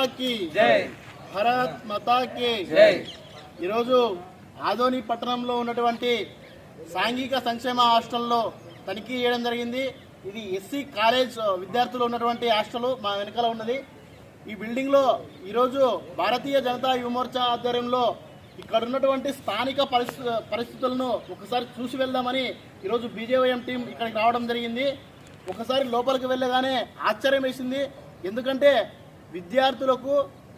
మాతాకి. జై. భరత్ మాతాకి. జై. ఈరోజు ఆదోని పట్టణంలో ఉన్నటువంటి సాంఘిక సంక్షేమ హాస్టల్లో తనిఖీ చేయడం జరిగింది. ఇది ఎస్సీ కాలేజ్ విద్యార్థులు ఉన్నటువంటి హాస్టల్ మా వెనకాల ఉన్నది. ఈ బిల్డింగ్లో ఈరోజు భారతీయ జనతా యువమోర్చా ఆధ్వర్యంలో ఇక్కడ ఉన్నటువంటి స్థానిక పరిస్థితు పరిస్థితులను ఒకసారి చూసి వెళ్దామని ఈరోజు బీజేవైఎం టీం ఇక్కడికి రావడం జరిగింది. ఒకసారి లోపలికి వెళ్ళగానే ఆశ్చర్యం వేసింది. ఎందుకంటే విద్యార్థులకు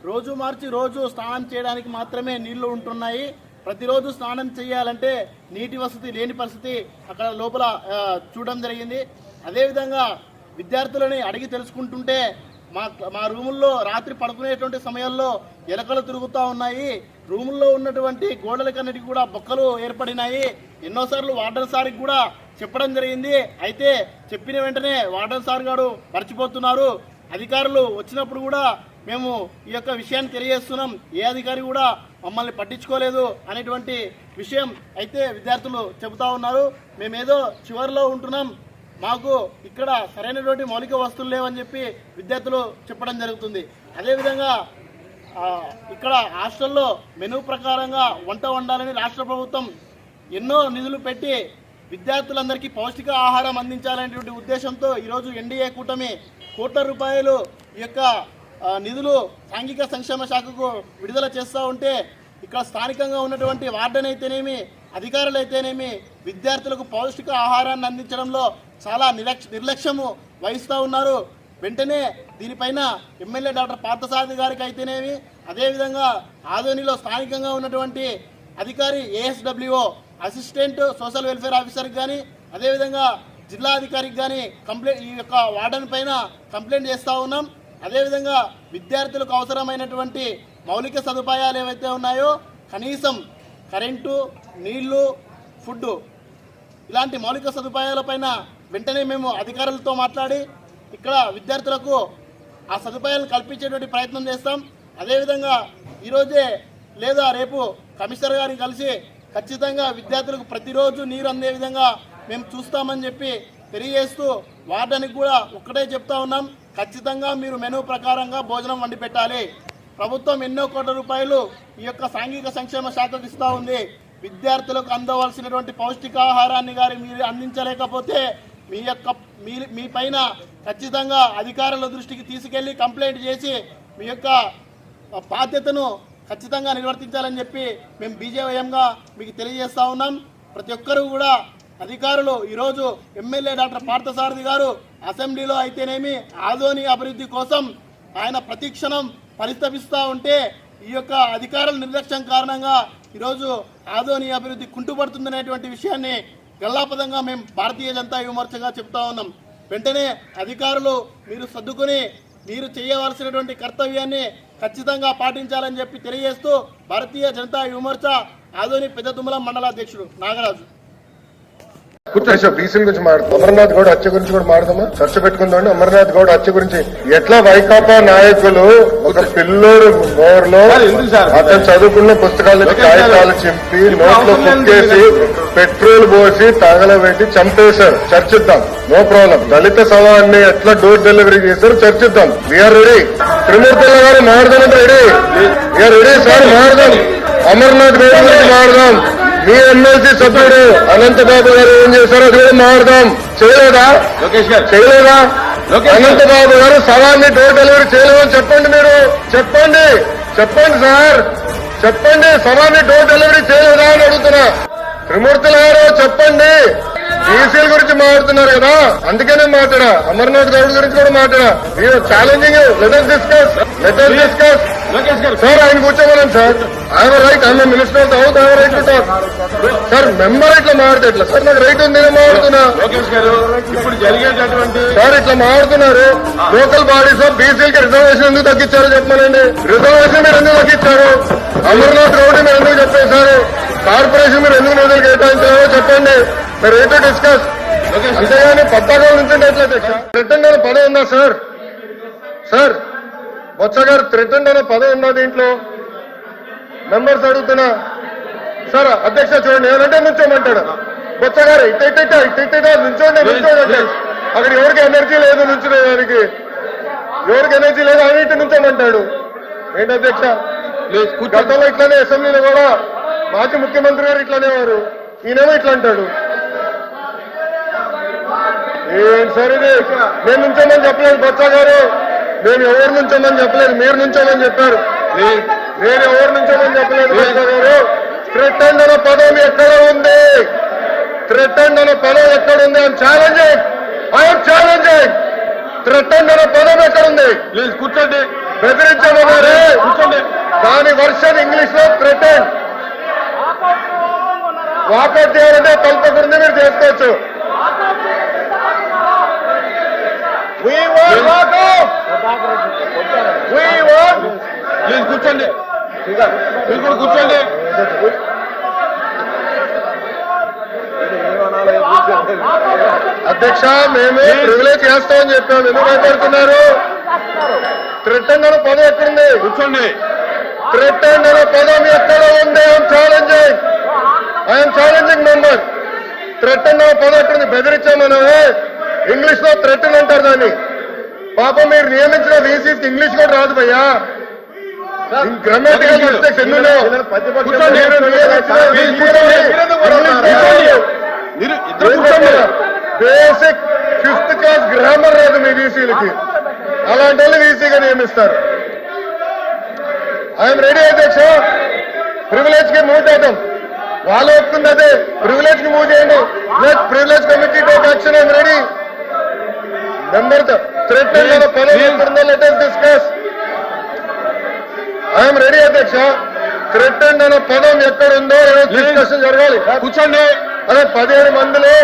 రోజు మార్చి రోజు స్నానం చేయడానికి మాత్రమే నీళ్ళు ఉంటున్నాయి. ప్రతిరోజు స్నానం చేయాలంటే నీటి వసతి లేని పరిస్థితి అక్కడ లోపల చూడడం జరిగింది. అదేవిధంగా విద్యార్థులని అడిగి తెలుసుకుంటుంటే మా మా రూముల్లో రాత్రి పడుకునేటువంటి సమయాల్లో ఎలకలు తిరుగుతూ ఉన్నాయి. రూముల్లో ఉన్నటువంటి గోడలకన్నిటికీ కూడా బొక్కలు ఏర్పడినాయి. ఎన్నోసార్లు వార్డన్ సార్కి కూడా చెప్పడం జరిగింది. అయితే చెప్పిన వెంటనే వార్డన్ సార్ గారు మర్చిపోతున్నారు. అధికారులు వచ్చినప్పుడు కూడా మేము ఈ యొక్క విషయాన్ని తెలియజేస్తున్నాం. ఏ అధికారి కూడా మమ్మల్ని పట్టించుకోలేదు అనేటువంటి విషయం అయితే విద్యార్థులు చెబుతా ఉన్నారు. మేమేదో చివరిలో ఉంటున్నాం. మాకు ఇక్కడ సరైనటువంటి మౌలిక వస్తువులు లేవని చెప్పి విద్యార్థులు చెప్పడం జరుగుతుంది. అదేవిధంగా ఇక్కడ హాస్టల్లో మెనూ ప్రకారంగా వంట వండాలని రాష్ట్ర ప్రభుత్వం ఎన్నో నిధులు పెట్టి విద్యార్థులందరికీ పౌష్టిక ఆహారం అందించాలనేటువంటి ఉద్దేశంతో ఈరోజు ఎన్డీఏ కూటమి కోట్ల రూపాయలు ఈ యొక్క నిధులు సాంఘిక సంక్షేమ శాఖకు విడుదల చేస్తూ ఉంటే ఇక్కడ స్థానికంగా ఉన్నటువంటి వార్డెన్ అయితేనేమి అధికారులు అయితేనేమి విద్యార్థులకు పౌష్టిక ఆహారాన్ని అందించడంలో చాలా నిర్లక్ష్య నిర్లక్ష్యము వహిస్తూ ఉన్నారు. వెంటనే దీనిపైన ఎమ్మెల్యే డాక్టర్ పార్థసారథి గారికి అయితేనేమి అదేవిధంగా ఆదోనిలో స్థానికంగా ఉన్నటువంటి అధికారి ఏఎస్డబ్ల్యూఓ అసిస్టెంట్ సోషల్ వెల్ఫేర్ ఆఫీసర్కి కానీ అదేవిధంగా జిల్లా అధికారికి కానీ కంప్లైంట్ ఈ యొక్క వార్డన్ పైన కంప్లైంట్ చేస్తూ ఉన్నాం. అదేవిధంగా విద్యార్థులకు అవసరమైనటువంటి మౌలిక సదుపాయాలు ఏవైతే ఉన్నాయో కనీసం కరెంటు నీళ్ళు ఫుడ్ ఇలాంటి మౌలిక సదుపాయాలపైన వెంటనే మేము అధికారులతో మాట్లాడి ఇక్కడ విద్యార్థులకు ఆ సదుపాయాలు కల్పించేటువంటి ప్రయత్నం చేస్తాం. అదేవిధంగా ఈరోజే లేదా రేపు కమిషనర్ గారిని కలిసి ఖచ్చితంగా విద్యార్థులకు ప్రతిరోజు నీరు అందే విధంగా మేము చూస్తామని చెప్పి తెలియజేస్తూ వార్డనికి కూడా ఒక్కటే చెప్తా ఉన్నాం. ఖచ్చితంగా మీరు మెనూ ప్రకారంగా భోజనం వండి పెట్టాలి. ప్రభుత్వం ఎన్నో కోట్ల రూపాయలు ఈ యొక్క సాంఘిక సంక్షేమ శాఖకు ఇస్తూ ఉంది. విద్యార్థులకు అందవలసినటువంటి పౌష్టికాహారాన్ని గారి మీరు అందించలేకపోతే మీ యొక్క మీ మీ పైన ఖచ్చితంగా అధికారుల దృష్టికి తీసుకెళ్ళి కంప్లైంట్ చేసి మీ యొక్క బాధ్యతను ఖచ్చితంగా నిర్వర్తించాలని చెప్పి మేము బీజేవైఎంగా మీకు తెలియజేస్తా ఉన్నాం. ప్రతి ఒక్కరూ కూడా అధికారులు ఈరోజు ఎమ్మెల్యే డాక్టర్ పార్థసారథి గారు అసెంబ్లీలో అయితేనేమి ఆదోని అభివృద్ధి కోసం ఆయన ప్రతిక్షణం పరితపిస్తూ ఉంటే ఈ యొక్క అధికారుల నిర్లక్ష్యం కారణంగా ఈరోజు ఆదోని అభివృద్ధి కుంటుపడుతుందనేటువంటి విషయాన్ని గల్లాపదంగా మేము భారతీయ జనతా విమర్శగా చెప్తా ఉన్నాం. వెంటనే అధికారులు మీరు సర్దుకుని మీరు చేయవలసినటువంటి కర్తవ్యాన్ని ఖచ్చితంగా పాటించాలని చెప్పి తెలియజేస్తూ భారతీయ జనతా విమర్శ ఆదోని పెద్ద మండలాధ్యక్షుడు నాగరాజు. కూర్చో బీసీల గురించి మాట్లాడు అమర్నాథ్ గౌడ్ హత్య గురించి కూడా మాడదామా చర్చ పెట్టుకుందాం అమర్నాథ్ గౌడ్ హత్య గురించి ఎట్లా వైకాపా నాయకులు ఒక పిల్లోడు నోరులో అతను చదువుకున్న పుస్తకాలు కాగితాలు చింపి నోట్లో కుక్కేసి పెట్రోల్ పోసి తగలబెట్టి చంపేశారు. చర్చిద్దాం. No problem. దళిత సవాన్ని ఎట్లా డోర్ డెలివరీ చేశారు చర్చిద్దాం. వీఆర్ రెడీ త్రిమూర్తుల గారు మాడదామంటే రెడీ. వీఆర్ రెడీ సార్ మాడదాం అమర్నాథ్ గౌడ్ గురించి మాడదాం మీ ఎమ్మెల్సీ సభ్యుడు అనంతబాబు గారు ఏం చేశారో అది కూడా మారుదాం చేయలేదా? లోకేష్ గారు. చేయలేదా. అనంతబాబు గారు సవాన్ని డోర్ డెలివరీ చేయలేమని చెప్పండి మీరు. చెప్పండి. చెప్పండి సార్. చెప్పండి. సవాన్ని డోర్ డెలివరీ చేయలేదా అని అడుగుతున్నా. త్రిమూర్తుల గారు చెప్పండి. బీసీల గురించి మాట్లాడుతున్నారు కదా? అందుకనే మాట్లాడా. అమర్నాథ్ గౌడ్ గురించి కూడా మాట్లాడా. మీరు challenging letter discuss letter discuss sir ఆయన కూర్చోమని సార్ ఆయన రైట్ ఆయన మినిస్టర్ హౌస్ ఆయన రైట్ టాక్ సార్ మెంబర్ ఇట్లా మాడితే ఎట్లా సార్ నాకు రైట్ ఉంది నేను జరిగేటటువంటి సార్ ఇట్లా మాడుతున్నారు లోకల్ బాడీస్లో బీసీలకి రిజర్వేషన్ ఎందుకు తగ్గించారో చెప్పమనండి. రిజర్వేషన్ మీరు ఎందుకు తగ్గించారు? అమర్నాథ్ గౌడ్ మీరు ఎందుకు చెప్పేశారు? కార్పొరేషన్ మీరు ఎందుకు నిధులు కేటాయించారో చెప్పండి. మీరు రైట్ టు డిస్కస్. అంతేగాని పద్దాగా నుంచి ఎట్లా రిటర్న్ అనే పదం ఉందా సార్? సార్ బొత్స గారు థ్రెటన్ అనే పదం ఉందా దీంట్లో? మెంబర్స్ అడుగుతున్నా. సార్ అధ్యక్ష చూడండి ఏమంటే నుంచోమంటాడు బొత్స గారు ఇట్ట ఇట్ట ఇట్ట నుంచోండి నుంచోండి అధ్యక్ష. అక్కడ ఎవరికి ఎనర్జీ లేదు నుంచునేదానికి ఎవరికి ఎనర్జీ లేదు ఆయన ఇటు నుంచోమంటాడు ఏంటి అధ్యక్ష? గతంలో ఇట్లానే అసెంబ్లీలో కూడా మాజీ ముఖ్యమంత్రి గారు ఇట్లానే వారు ఈయనేమో ఇట్లా అంటాడు. ఏం సరే నేను నుంచోమని చెప్పలేదు బొత్స గారు. నేను ఎవరు నుంచోమని చెప్పలేదు మీరు నుంచోమని చెప్పారు. నేను ఎవరు నుంచోమని చెప్పలేదు బొత్స గారు. థ్రెటెండ్ అనే పదం ఎక్కడ ఉంది? థ్రెటెండ్ అనే పదం ఎక్కడ ఉంది? I'm challenging I'm challenging threatened అనే పదం ఎక్కడ ఉంది? ప్లీజ్ కూర్చోండి. బెదిరించమన్నారే కూర్చోండి. దాని వర్షన్ ఇంగ్లీష్లో థ్రెటెండ్ వాకౌట్ చేయాలంటే తలపకుండా మీరు చేసుకోవచ్చు. కూర్చోండి. మీరు కూడా కూర్చోండి. అధ్యక్ష మేము ప్రివిలేజ్ చేస్తామని చెప్పాము. ఎందుకు భయపడుతున్నారు థ్రెటెండ్ అనే పదం ఎక్కడుంది? కూర్చోండి. అనే పదం ఎక్కడ ఉంది. I'm challenging I'm challenging member threatened అనే పదం ఎక్కడుంది? బెదిరించామనవే ఇంగ్లీష్లో థ్రెటన్ అంటారు దాన్ని. పాపం మీరు నియమించిన వీసీకి ఇంగ్లీష్ కూడా రాదు భయ్యా. Grammatical mistakes basic fifth class grammar రాదు మీ వీసీలకి అలాంటి వాళ్ళు వీసీగా నియమిస్తారు. ఐఎమ్ రెడీ అధ్యక్ష. ప్రివిలేజ్కి మూవ్ చేద్దాం. వాళ్ళు ఒప్పుకుంది అదే. ప్రివిలేజ్కి మూవ్ చేయండి. Let privilege committee take action I'm ready number threat ఎక్కడుందో let us discuss I'm ready అధ్యక్ష. థ్రెట్ అనే పదం ఎక్కడుందో డిస్కషన్ జరగాలి. కూర్చోండి. అదే పదిహేడు మందిలో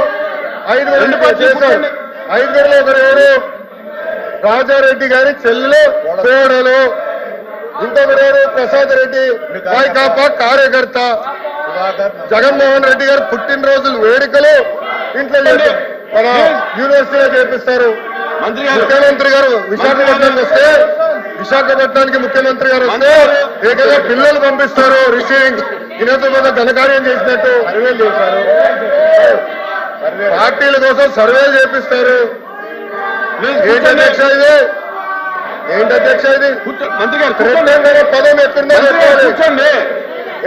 ఐదుగురు రెండు పార్టీలు చేశారు. ఐదుగురులో ఒకరు ఎవరు రాజారెడ్డి గారి చెల్లెలు కోడలు ఇంకొకరు ప్రసాద్ రెడ్డి వైకాపా కార్యకర్త. జగన్మోహన్ రెడ్డి గారు పుట్టినరోజులు వేడుకలు ఇంట్లో. మన యూనివర్సిటీలో చేపిస్తారు. ముఖ్యమంత్రి గారు విశాఖపట్నానికి వస్తే విశాఖపట్నానికి ముఖ్యమంత్రి గారు వస్తే ఏకంగా పిల్లలు పంపిస్తారు. రిసీవింగ్ ఈయనతో మీద ఘనకార్యం చేసినట్టు సర్వేలు చేశారు. పార్టీల కోసం సర్వేలు చేపిస్తారు. ఇది? ఏంటి అధ్యక్ష ఇది? మంత్రి గారు పదం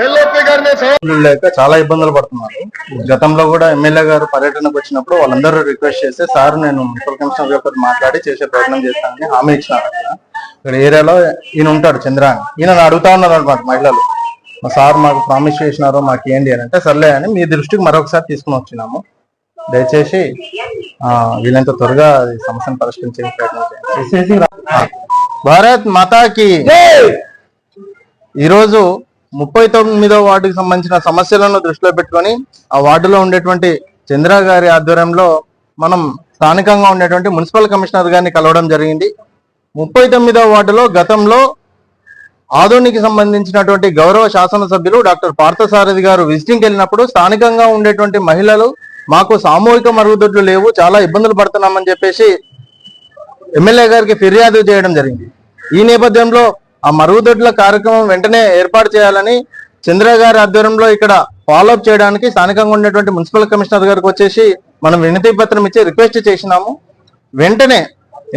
ఎల్ఓపి గారిని లేక చాలా ఇబ్బందులు పడుతున్నారు. గతంలో కూడా ఎమ్మెల్యే గారు పర్యటనకు వచ్చినప్పుడు వాళ్ళందరూ రిక్వెస్ట్ చేస్తే సార్ నేను మున్సిపల్ కమిషనర్ గారితో మాట్లాడి చేసే ప్రయత్నం చేస్తానని హామీ ఇచ్చినారు అక్కడ. ఇక్కడ ఏరియాలో ఈయన ఉంటాడు చంద్ర అని ఈయన అడుగుతా ఉన్నారు అనమాట మహిళలు. మా సార్ మాకు ప్రామిస్ చేసినారు మాకు ఏంటి అని. అంటే సర్లే అని మీ దృష్టికి మరొకసారి తీసుకుని వచ్చినాము. దయచేసి ఆ, వీలైనంత త్వరగా ఈ సమస్యను పరిష్కరించే ప్రయత్నం చేయండి. భారత్ మాతాకి. ఈరోజు ముప్పై తొమ్మిదో వార్డుకి సంబంధించిన సమస్యలను దృష్టిలో పెట్టుకొని ఆ వార్డులో ఉండేటువంటి చంద్ర గారి ఆధ్వర్యంలో మనం స్థానికంగా ఉండేటువంటి మున్సిపల్ కమిషనర్ గారిని కలవడం జరిగింది. ముప్పై తొమ్మిదో వార్డులో గతంలో ఆదోనికి సంబంధించినటువంటి గౌరవ శాసనసభ్యులు డాక్టర్ పార్థసారథి గారు విజిటింగ్కి వెళ్ళినప్పుడు స్థానికంగా ఉండేటువంటి మహిళలు మాకు సామూహిక మరుగుదొడ్లు లేవు చాలా ఇబ్బందులు పడుతున్నామని చెప్పేసి ఎమ్మెల్యే గారికి ఫిర్యాదు చేయడం జరిగింది. ఈ నేపథ్యంలో ఆ మరుగుదొడ్ల కార్యక్రమం వెంటనే ఏర్పాటు చేయాలని చంద్ర గారి ఆధ్వర్యంలో ఇక్కడ ఫాలోఅప్ చేయడానికి స్థానికంగా ఉన్నటువంటి మున్సిపల్ కమిషనర్ గారికి వచ్చేసి మనం వినతి పత్రం ఇచ్చి రిక్వెస్ట్ చేసినాము. వెంటనే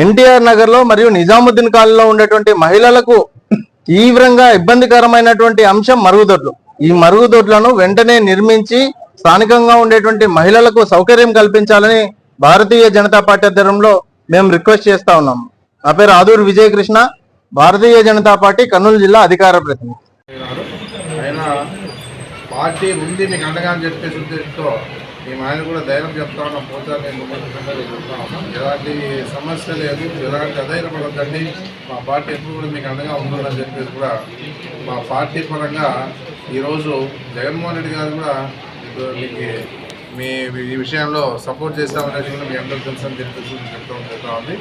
ఎన్టీఆర్ నగర్లో మరియు నిజాముద్దీన్ కాలనీలో ఉండేటువంటి మహిళలకు తీవ్రంగా ఇబ్బందికరమైనటువంటి అంశం మరుగుదొడ్లు. ఈ మరుగుదొడ్లను వెంటనే నిర్మించి స్థానికంగా ఉండేటువంటి మహిళలకు సౌకర్యం కల్పించాలని భారతీయ జనతా పార్టీ ఆధ్వర్యంలో మేము రిక్వెస్ట్ చేస్తా ఉన్నాం. నా పేరు ఆదూరు విజయకృష్ణ. భారతీయ జనతా పార్టీ కర్నూలు జిల్లా అధికార ప్రతినిధి. ఆయన పార్టీ ఉంది మీకు అండగా అని చెప్పేసి ఉద్దేశంతో మేము ఆయన కూడా ధైర్యం చెప్తా ఉన్నాం పోతా నేను చెప్తా ఉన్నాం. ఎలాంటి సమస్య లేదు ఎలాంటి అధైర్యపడద్దండి మా పార్టీ ఎప్పుడు కూడా మీకు అండగా ఉంటుందని చెప్పేసి కూడా మా పార్టీ పరంగా ఈరోజు జగన్మోహన్ రెడ్డి గారు కూడా మీకు మీ ఈ విషయంలో సపోర్ట్ చేస్తామనే విషయంలో మీ అందరూ తెలుసు అని చెప్పేసి చెప్తా ఉంది.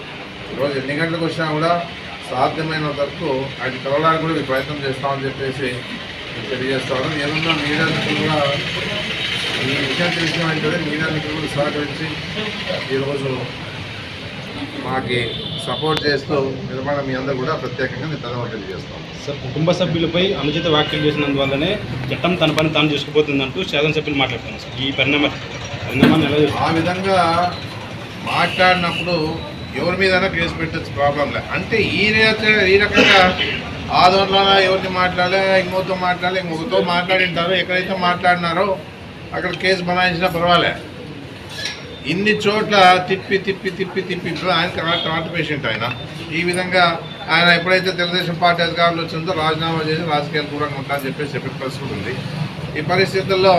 ఈరోజు ఎన్ని గంటలకు వచ్చినా కూడా సాధ్యమైన వరకు ఆయన కలవడానికి కూడా మీ ప్రయత్నం చేస్తామని చెప్పేసి తెలియజేస్తాను ఏదన్నా మీడియా కూడా ఈ విషయం తెలిసిన వెంటనే మీడియా మిత్రులు కూడా సహకరించి ఈరోజు మాకి సపోర్ట్ చేస్తూ నిర్మాణం మీ అందరూ కూడా ప్రత్యేకంగా నేను ధన్యవాదాలు తెలియజేస్తాను సార్ కుటుంబ సభ్యులపై అనుచిత వ్యాఖ్యలు చేసినందువల్లనే చట్టం తన పని తాను చేసుకుపోతుందంటూ శాసనసభ్యులు మాట్లాడుతున్నారు సార్. ఈ పరిణామ పరిణామాన్ని ఎలా ఆ విధంగా మాట్లాడినప్పుడు ఎవరి మీదైనా కేసు పెట్టచ్చు ప్రాబ్లం లే. అంటే ఈ ఈ రకంగా ఆదోళన ఎవరిని మాట్లాడలే ఇంకొకతో మాట్లాడలే ఇంకొకతో మాట్లాడింటారు ఎక్కడైతే మాట్లాడినారో అక్కడ కేసు బనాయించినా పర్వాలే. ఇన్ని చోట్ల తిప్పి తిప్పి తిప్పి తిప్పి ఆయన ఆయనకి హార్ట్ పేషెంట్ ఆయన. ఈ విధంగా ఆయన ఎప్పుడైతే తెలుగుదేశం పార్టీ అధికారులు వచ్చిందో రాజీనామా చేసి రాజకీయాలు దూరంగా ఉంటారని చెప్పేసి చెప్పే పరిస్థితి ఉంది. ఈ పరిస్థితుల్లో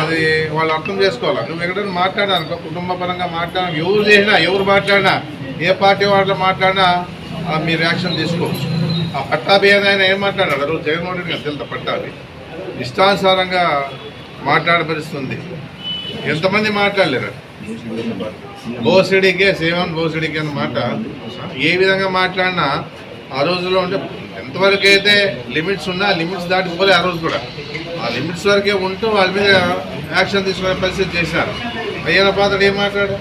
అది వాళ్ళు అర్థం చేసుకోవాలి? నువ్వు ఎక్కడైనా మాట్లాడాను కుటుంబ పరంగా మాట్లాడాలి ఎవరు చేసినా ఎవరు మాట్లాడినా ఏ పార్టీ వాళ్ళు మాట్లాడినా మీ రియాక్షన్ తీసుకోవచ్చు. ఆ పట్టాభి అని ఆయన ఏం మాట్లాడాడు? రోజు జగన్మోహన్ రెడ్డి గారు తెలుసు పట్టాభి? ఇష్టానుసారంగా మాట్లాడబరుస్తుంది ఎంతమంది మాట్లాడలేరు? బోసిడికే సేవన్ బోసిడికే అన్న మాట. ఏ విధంగా మాట్లాడినా ఆ రోజులో ఉంటే ఎంతవరకు అయితే లిమిట్స్ ఉన్నా లిమిట్స్ దాటిపోలే ఆ రోజు కూడా. ఆ లిమిట్స్ వరకే ఉంటూ వాళ్ళ మీద యాక్షన్ తీసుకునే పరిస్థితి చేశారు. అయ్యన పాత్ర ఏం మాట్లాడు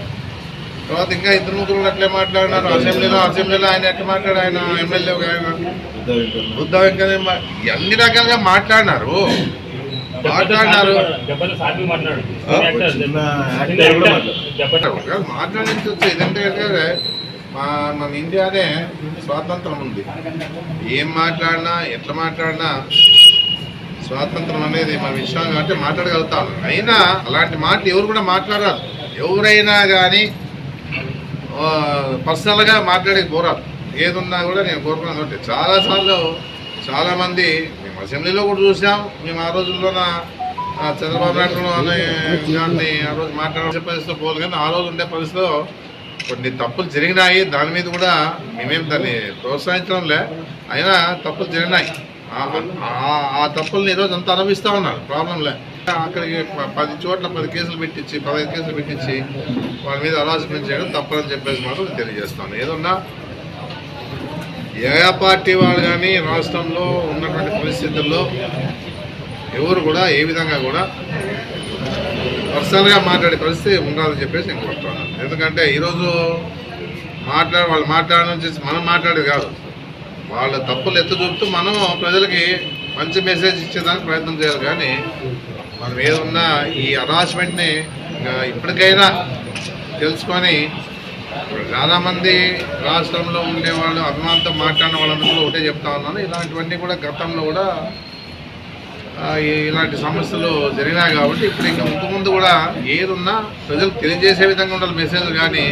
తర్వాత ఇంకా ఇద్దరు ముగ్గురు అట్లే మాట్లాడినారు. అసెంబ్లీలో అసెంబ్లీలో ఆయన ఎట్లా మాట్లాడు ఆయన ఎమ్మెల్యే ఆయన. బుద్ధ వెంకయ్య అన్ని రకాలుగా మాట్లాడినారు? మాట్లాడినారు. మాట్లాడించవచ్చు ఇదంటే మా మన ఇండియానే స్వాతంత్రం ఉంది. ఏం మాట్లాడినా ఎట్లా మాట్లాడినా స్వాతంత్రం అనేది మన విషయం అంటే మాట్లాడగలుగుతాం. అయినా అలాంటి మాటలు ఎవరు కూడా మాట్లాడారు ఎవరైనా కానీ పర్సనల్గా మాట్లాడే పోరాదు. ఏదున్నా కూడా నేను కోరుకున్నాను కాబట్టి చాలాసార్లు చాలామంది అసెంబ్లీలో కూడా చూసాం. మేము ఆ రోజుల్లోన ఆ, చంద్రబాబు నాయుడు అనే దాన్ని ఆ రోజు మాట్లాడే పరిస్థితిలో పోలు కానీ ఆ రోజు ఉండే పరిస్థితిలో కొన్ని తప్పులు జరిగినాయి. దాని మీద కూడా మేమేం దాన్ని ప్రోత్సహించడంలే. అయినా తప్పులు జరిగినాయి. ఆ- ఆ- తప్పుల్ని ఈరోజు అంతా అనుభవిస్తూ ఉన్నారు. ప్రాబ్లంలే అక్కడికి ప- పది చోట్ల పది కేసులు పెట్టించి పదహైదు కేసులు పెట్టించి వాళ్ళ మీద అరాజకం చేయడం తప్పని చెప్పేసి మాత్రం తెలియజేస్తాను. ఏదన్నా ఏ పార్టీ వాళ్ళు కానీ రాష్ట్రంలో ఉన్నటువంటి పరిస్థితుల్లో ఎవరు కూడా ఏ విధంగా కూడా పర్సనల్గా మాట్లాడే పరిస్థితి ఉండాలని చెప్పేసి నేను కోరుతున్నాను. ఎందుకంటే ఈరోజు మాట్లాడ వాళ్ళు మాట్లాడడం చేసి మనం మాట్లాడేది కాదు. వాళ్ళ తప్పులు ఎత్తు చూపుతూ మనం ప్రజలకి మంచి మెసేజ్ ఇచ్చేదానికి ప్రయత్నం చేయాలి. కానీ మనం ఏదన్నా ఈ హరాస్మెంట్ని ఇప్పటికైనా తెలుసుకొని చాలామంది రాష్ట్రంలో ఉండేవాళ్ళు అభిమానంతో మాట్లాడిన వాళ్ళందరూ ఒకటే చెప్తా ఉన్నాను. ఇలాంటివన్నీ కూడా గతంలో కూడా ఇలాంటి సమస్యలు జరిగినాయి కాబట్టి ఇప్పుడు ఇంకా ముందు ముందు కూడా ఏదున్నా ప్రజలకు తెలియజేసే విధంగా ఉండాలి మెసేజ్ కానీ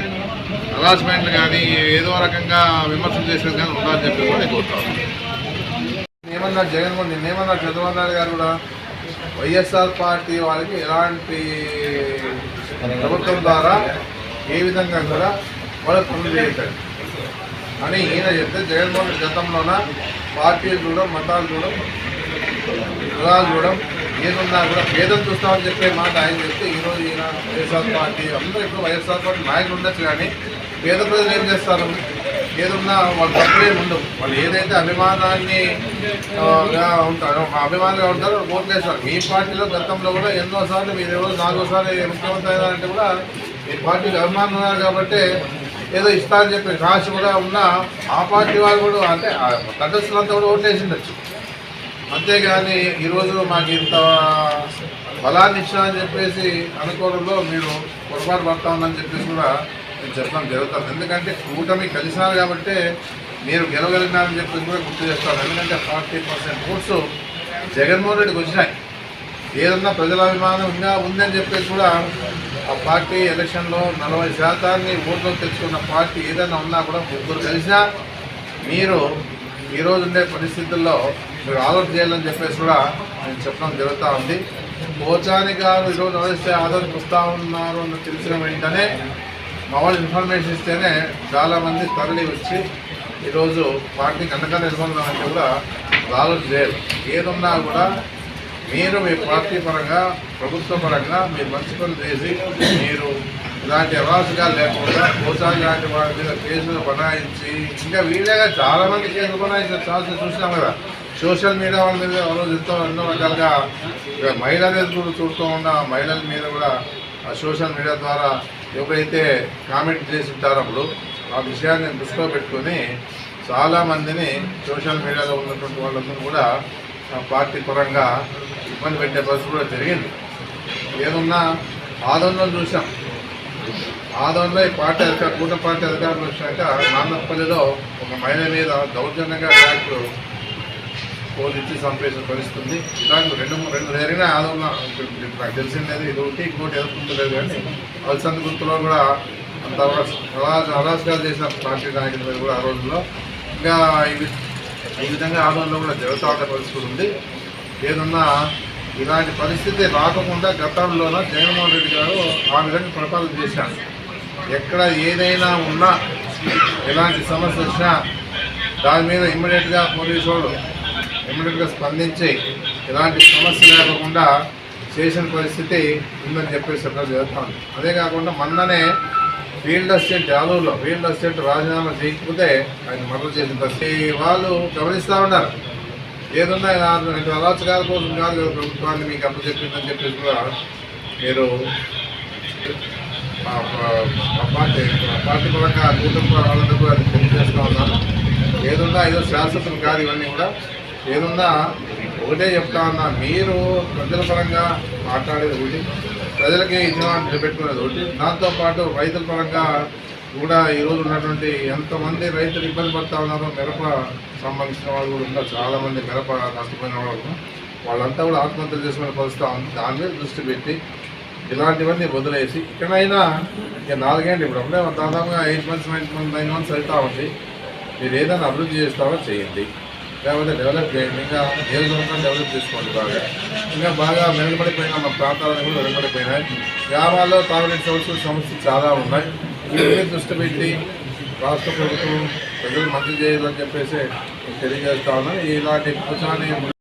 హరాస్మెంట్లు కానీ ఏదో రకంగా విమర్శలు చేసేది కానీ ఉండాలని చెప్పి కూడా నేను కోరుతాను ఏమన్నా జగన్మోహన్ నేను చంద్రబాబు నాయుడు గారు కూడా వైఎస్ఆర్ పార్టీ వాళ్ళకి ఎలాంటి ప్రభుత్వం ద్వారా ఏ విధంగా కూడా వాళ్ళు పనులు చేయించాడు అని ఈయన చెప్తే జగన్మోహన్ రెడ్డి గతంలోన పార్టీలు చూడడం మతాలు చూడడం కులాలు చూడడం ఏదున్నా కూడా భేదం చూస్తామని చెప్పే మాట ఆయన చెప్తే ఈరోజు ఈయన వైఎస్ఆర్ పార్టీ అందరూ ఇప్పుడు వైఎస్ఆర్ పార్టీ నాయకులు ఉండొచ్చు కానీ పేద ప్రజలు ఏం చేస్తారు? ఏదున్నా వాళ్ళు తప్పులే ఉండవు. వాళ్ళు ఏదైతే అభిమానాన్ని ఉంటారో ఆ అభిమానంగా ఉంటారో ఓట్లు వేస్తారు. మీ పార్టీలో గతంలో కూడా ఎన్నోసార్లు మీరు ఎవరు నాలుగోసారి ముఖ్యమంత్రి అయినారంటే కూడా మీ పార్టీకి అభిమానులు ఉన్నారు కాబట్టి ఏదో ఇస్తారని చెప్పి ఆశ కూడా ఉన్న ఆ పార్టీ వాళ్ళు కూడా అంటే ఆ తటస్థులంతా కూడా ఓట్లేసి ఉండొచ్చు అంతేగాని ఈరోజు మాకు ఇంత బలాన్ని ఇచ్చామని చెప్పేసి అనుకోవడంలో మీరు పొరపాటు పడతా ఉందని చెప్పేసి కూడా నేను చెప్పడం జరుగుతుంది. ఎందుకంటే కూటమి కలిసినారు కాబట్టి మీరు గెలవగలిగినారని చెప్పేసి కూడా గుర్తు చేస్తాను. ఎందుకంటే ఫార్టీ పర్సెంట్ ఓట్స్ జగన్మోహన్ రెడ్డికి వచ్చినాయి. ఏదన్నా ప్రజల అభిమానం ఉందని చెప్పేసి కూడా ఆ పార్టీ ఎలక్షన్లో నలభై శాతాన్ని ఓట్లో తెచ్చుకున్న పార్టీ ఏదైనా ఉన్నా కూడా ముగ్గురు కలిసినా మీరు ఈరోజు ఉండే పరిస్థితుల్లో మీరు ఆలోచన చేయాలని చెప్పేసి కూడా నేను చెప్పడం జరుగుతూ ఉంది. పోచాని గారు ఈరోజు నడిస్తే ఆదరణ వస్తూ ఉన్నారు అని తెలిసిన వెంటనే మా వాళ్ళు ఇన్ఫర్మేషన్ ఇస్తేనే చాలామంది తరలి వచ్చి ఈరోజు పార్టీకి అండగా నిలబడాలంటే కూడా ఆలోచన చేయాలి ఏదున్నా కూడా మీరు మీ పార్టీ పరంగా ప్రభుత్వ పరంగా మీరు మంచి పనులు చేసి మీరు ఇలాంటి అవాసుగా లేకుండా కోసాలు లాంటి వారి మీద కేసులు బనాయించి ఇంకా వీళ్ళగా చాలామంది కేసులు బనాయించారు చాలా చూసినాం కదా. సోషల్ మీడియా వాళ్ళ మీద రోజు ఎంతో ఎన్నో రకాలుగా ఇక మహిళల కూడా చూస్తూ ఉన్న మహిళల మీద కూడా ఆ సోషల్ మీడియా ద్వారా ఎవరైతే కామెంట్ చేసి ఉంటారో అప్పుడు ఆ విషయాన్ని దృష్టిలో పెట్టుకొని చాలామందిని సోషల్ మీడియాలో ఉన్నటువంటి వాళ్ళందరూ కూడా ఆ పార్టీ పరంగా ఇబ్బంది పెట్టే పరిస్థితి కూడా జరిగింది. ఏదన్నా ఆందోళన చూసాం ఆదోళనలో ఈ పార్టీ అధికార కూటమి పార్టీ అధికారులు వచ్చాక నాన్నపల్లిలో ఒక మహిళ మీద దౌర్జన్యంగా బ్యాగ్లు పోలిచ్చి సంపేసిన పరిస్థితి ఉంది ఇలాంటి రెండు మూడు- రెండు జరిగిన ఆదోళన నాకు తెలిసింది ఇది ఒకటి ఇంకోటి ఎదుర్కొంటలేదు కానీ అలసంద గుర్తులో కూడా అంత అరాజ అరాజకాలు చేసిన పార్టీ నాయకుల మీద కూడా ఆ రోజుల్లో ఇంకా ఈ విధంగా ఆదోళనలో కూడా జరుగుతూ ఉండే పరిస్థితి ఉంది. ఏదన్నా ఇలాంటి పరిస్థితి రాకుండా గతంలోనూ జగన్మోహన్ రెడ్డి గారు ఆ విధంగా పరిపాలన చేశారు. ఎక్కడ ఏదైనా ఉన్నా ఎలాంటి సమస్య వచ్చినా దాని మీద ఇమ్మీడియట్గా పోలీసు వాళ్ళు ఇమ్మీడియట్గా స్పందించి ఎలాంటి సమస్య లేకుండా చేసిన పరిస్థితి ఉందని చెప్పేసి చెప్పడం జరుగుతుంది అదే కాకుండా మొన్ననే ఫీల్డ్ అసిస్టెంట్ యాదవ్లో ఫీల్డ్ అసిస్టెంట్ రాజీనామా చేయకపోతే ఆయన మరణ చేసిన పరిస్థితి. వాళ్ళు గమనిస్తూ ఉన్నారు. ఏదన్నా ఆయన అరాచకాల కోసం కాదు ప్రభుత్వాన్ని మీకు అప్పచెప్పిందని చెప్పేసి కూడా మీరు పార్టీ పార్టీ పరంగా కూటమి వాళ్ళందరూ కూడా అది తెలియజేస్తూ ఉన్నాను. ఏదున్నా ఏదో శాశ్వతం కాదు ఇవన్నీ కూడా. ఏదున్నా ఒకటే చెప్తా ఉన్నా మీరు ప్రజల పరంగా మాట్లాడేది ఒకటి ప్రజలకి ఇన్వాల్వ్ నిలబెట్టుకునేది ఒకటి. దాంతోపాటు రైతుల పరంగా కూడా ఈరోజు ఉన్నటువంటి ఎంతమంది రైతులు ఇబ్బంది పడతా ఉన్నారో మిరప సంబంధించిన వాళ్ళు కూడా ఉన్నారు చాలామంది మిరప నష్టపోయిన వాళ్ళు. వాళ్ళంతా కూడా ఆత్మహత్య చేసుకునే పరిస్థితి ఉంది. దాని మీద దృష్టి పెట్టి ఇలాంటివన్నీ వదిలేసి ఇక్కడైనా ఇక నాలుగేళ్ళు ఇప్పుడు అప్పుడే దాదాపుగా eight months nine months nine months అవుతా ఉంది. మీరు ఏదైనా అభివృద్ధి చేస్తారో చేయండి. లేకపోతే డెవలప్ చేయండి. ఇంకా ఏ విధంగా డెవలప్ చేసుకోండి బాగా. ఇంకా బాగా మెరుగుపడిపోయిన మా ప్రాంతాలను కూడా మెరుగుపడిపోయినాయి గ్రామాల్లో తాగునీటి సమస్యలు సమస్యలు చాలా ఉన్నాయి. వీటి దృష్టి పెట్టి రాష్ట్ర ప్రభుత్వం ప్రజలు మంచి చేయాలని చెప్పేసి తెలియజేస్తా ఉన్నాను ఇలాంటి ప్రచారాన్ని